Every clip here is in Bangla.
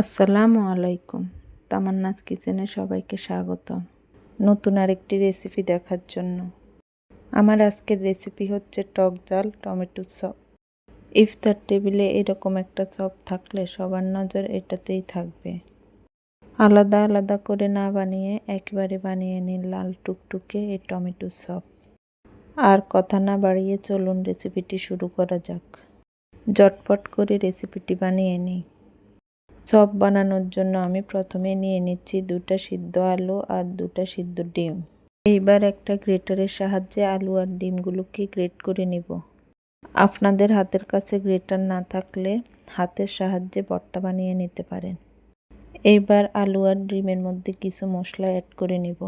আসসালামু আলাইকুম। তামান্নাস কিচেনে সবাইকে স্বাগত নতুন আরেকটি রেসিপি দেখার জন্য। আমার আজকের রেসিপি হচ্ছে টক জাল, টমেটো চপ। ইফতার টেবিলে এরকম একটা চপ থাকলে সবার নজর এটাতেই থাকবে। আলাদা আলাদা করে না বানিয়ে একবারে বানিয়ে নিন লাল টুকটুকে এই টমেটো চপ। আর কথা না বাড়িয়ে চলুন রেসিপিটি শুরু করা যাক। জটপট করে রেসিপিটি বানিয়ে নিই। চপ বানানোর জন্য আমি প্রথমে নিয়ে নিচ্ছি দুটা সিদ্ধ আলু আর দুটা সিদ্ধ ডিম। এইবার একটা গ্রেটারের সাহায্যে আলু আর ডিমগুলোকে গ্রেট করে নিব। আপনাদের হাতের কাছে গ্রেটার না থাকলে হাতের সাহায্যে ভর্তা বানিয়ে নিতে পারেন। এইবার আলু আর ডিমের মধ্যে কিছু মশলা অ্যাড করে নিব।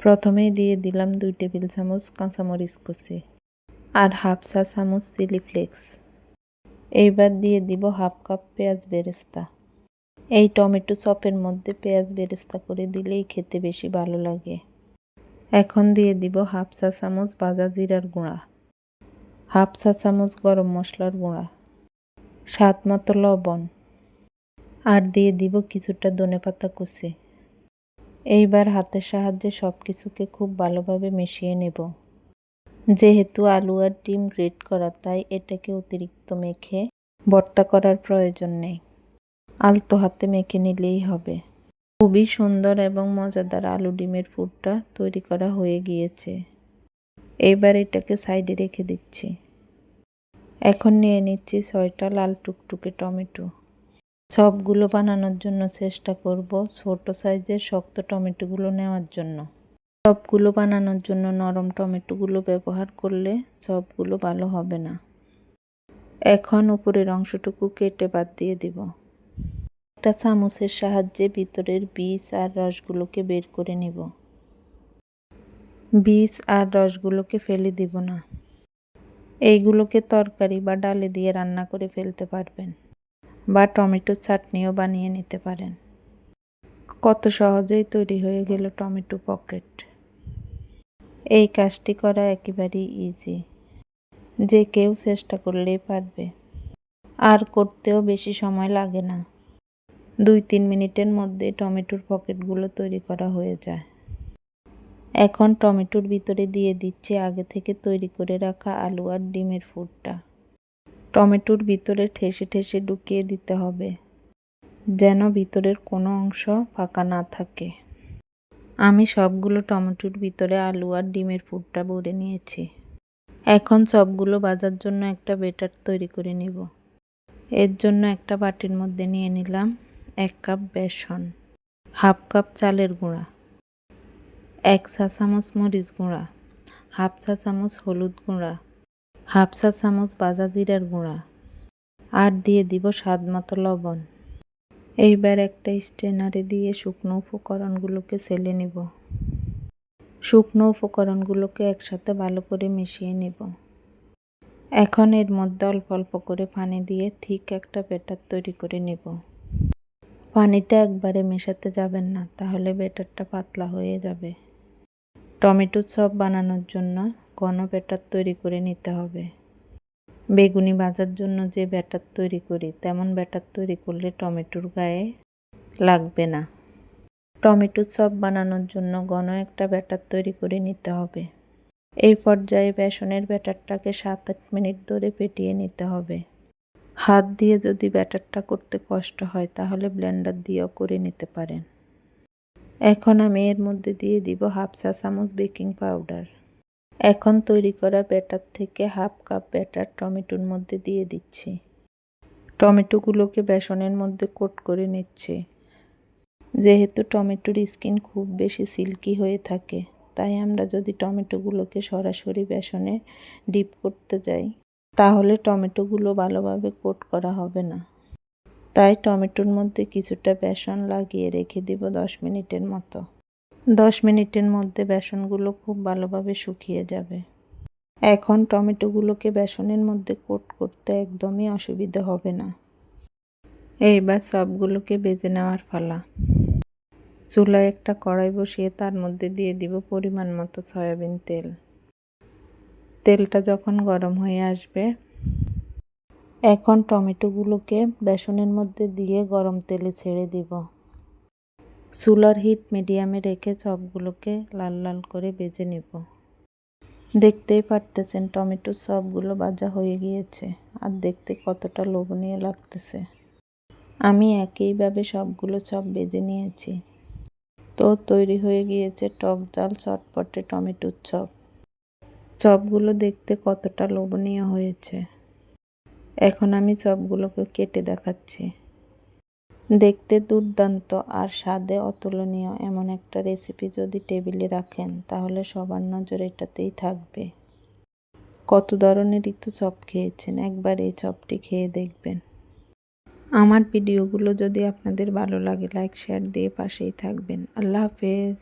প্রথমেই দিয়ে দিলাম দুই টেবিল চামচ কাঁচামরিচ কুচি আর হাফ চা চামচ চিলি ফ্লেক্স। এইবার দিয়ে দিব হাফ কাপ পেঁয়াজ বেরেস্তা। এই টমেটো চপের মধ্যে পেঁয়াজ বেরেস্তা করে দিলেই খেতে বেশি ভালো লাগে। এখন দিয়ে দিব হাফ চা চামচ ভাজা জিরার গুঁড়া, হাফ চা চামচ গরম মশলার গুঁড়া, স্বাদ মতো লবণ, আর দিয়ে দিব কিছুটা ধনে পাতা কুচি। এইবার হাতের সাহায্যে সব কিছুকে খুব ভালোভাবে মিশিয়ে নেব। যেহেতু আলু আর ডিম গ্রেট করা, তাই এটাকে অতিরিক্ত মেখে ভর্তা করার প্রয়োজন নেই। আলতো হাতে মেখে নিলেই হবে। খুবই সুন্দর এবং মজাদার আলু ডিমের ফুডটা তৈরি করা হয়ে গিয়েছে। এইবার এটাকে সাইডে রেখে দিচ্ছি। এখন নিয়ে নিচ্ছি ছয়টা লাল টুকটুকে টমেটো। সবগুলো বানানোর জন্য চেষ্টা করব ছোট সাইজের শক্ত টমেটোগুলো নেওয়ার জন্য। সবগুলো বানানোর জন্য নরম টমেটোগুলো ব্যবহার করলে সবগুলো ভালো হবে না। এখন উপরের অংশটুকু কেটে বাদ দিয়ে দিব। একটা চামচের সাহায্যে ভিতরের বীজ আর রসগুলোকে বের করে নিব। বীজ আর রসগুলোকে ফেলে দিব না। এইগুলোকে তরকারি বা ডালে দিয়ে রান্না করে ফেলতে পারবেন বা টমেটো চাটনিও বানিয়ে নিতে পারেন। কত সহজেই তৈরি হয়ে গেল টমেটো পকেট। এই কাজটি করা একেবারেই ইজি যে কেউ চেষ্টা করলেই পারবে। আর করতেও বেশি সময় লাগে না। দুই তিন মিনিটের মধ্যে টমেটোর পকেটগুলো তৈরি করা হয়ে যায়। এখন টমেটোর ভিতরে দিয়ে দিচ্ছি আগে থেকে তৈরি করে রাখা আলু আর ডিমের ফুডটা টমেটোর ভিতরে ঠেসে ঠেসে ঢুকিয়ে দিতে হবে, যেন ভিতরের কোনো অংশ ফাঁকা না থাকে। আমি সবগুলো টমেটোর ভিতরে আলু আর ডিমের ফুডটা ভরে নিয়েছি। এখন সবগুলো বাজার জন্য একটা বেটার তৈরি করে নিব। এর জন্য একটা বাটির মধ্যে নিয়ে নিলাম। এক কাপ বেসন, হাফ কাপ চালের গুঁড়া, এক চা চামচ মরিচ গুঁড়া, হাফ চা চামচ হলুদ গুঁড়া, হাফ চা চামচ বাজা জিরার গুঁড়া, আর দিয়ে দিব স্বাদ মতো লবণ। এইবার একটা স্টেনারে দিয়ে শুকনো উপকরণগুলোকে সেলে নিব। শুকনো উপকরণগুলোকে একসাথে ভালো করে মিশিয়ে নিব। এখন এর মধ্যে অল্প অল্প করে পানি দিয়ে ঠিক একটা ব্যাটার তৈরি করে নেব। পানিটা একবারে মেশাতে যাবেন না, তাহলে ব্যাটারটা পাতলা হয়ে যাবে। টমেটো চপ বানানোর জন্য ঘন ব্যাটার তৈরি করে নিতে হবে। বেগুনি ভাজার জন্য যে ব্যাটার তৈরি করি, তেমন ব্যাটার তৈরি করলে টমেটোর গায়ে লাগবে না। টমেটো চপ বানানোর জন্য ঘন একটা ব্যাটার তৈরি করে নিতে হবে। এই পর্যায়ে বেসনের ব্যাটারটাকে সাত আট মিনিট ধরে পেটিয়ে নিতে হবে। হাত দিয়ে যদি ব্যাটারটা করতে কষ্ট হয়, তাহলে ব্লেন্ডার দিয়েও করে নিতে পারেন। এখন আমি এর মধ্যে দিয়ে দিব হাফ চা চামচ বেকিং পাউডার। এখন তৈরি করা ব্যাটার থেকে হাফ কাপ ব্যাটার টমেটোর মধ্যে দিয়ে দিচ্ছি। টমেটোগুলোকে বেসনের মধ্যে কোট করে নিচ্ছে। যেহেতু টমেটোর স্কিন খুব বেশি সিল্কি হয়ে থাকে, তাই আমরা যদি টমেটোগুলোকে সরাসরি বেসনে ডিপ করতে যাই তাহলে টমেটোগুলো ভালোভাবে কোট করা হবে না। তাই টমেটোর মধ্যে কিছুটা বেসন লাগিয়ে রেখে দিব দশ মিনিটের মতো। দশ মিনিটের মধ্যে বেসনগুলো খুব ভালোভাবে শুকিয়ে যাবে। এখন টমেটোগুলোকে বেসনের মধ্যে কোট করতে একদমই অসুবিধা হবে না। এইবার সবগুলোকে বেজে নেওয়ার ফালা চুলায় একটা কড়াই বসিয়ে তার মধ্যে দিয়ে দিব পরিমাণ মতো সয়াবিন তেল। তেলটা যখন গরম হয়ে আসবে, এখন টমেটোগুলোকে বেসনের মধ্যে দিয়ে গরম তেলে ছেড়ে দিব। চুলার হিট মিডিয়ামে রেখে চপগুলোকে লাল লাল করে বেজে নেব। দেখতেই পারতেছেন টমেটোর চপগুলো ভাজা হয়ে গিয়েছে, আর দেখতে কতটা লোভনীয় লাগতেছে। আমি একইভাবে সবগুলো চপ বেজে নিয়েছি। তো তৈরি হয়ে গিয়েছে টক জাল চটপটে টমেটোর চপ। চপগুলো দেখতে কতটা লোভনীয় হয়েছে। এখন আমি চপগুলোকে কেটে দেখাচ্ছি। দেখতে দুর্দান্ত আর স্বাদে অতুলনীয় এমন একটা রেসিপি যদি টেবিলে রাখেন, তাহলে সবার নজর এটাতেই থাকবে। কত ধরনের ঋতু চপ খেয়েছেন, একবার এই চপটি খেয়ে দেখবেন। আমার ভিডিওগুলো যদি আপনাদের ভালো লাগে লাইক শেয়ার দিয়ে পাশেই থাকবেন। আল্লাহ হাফেজ।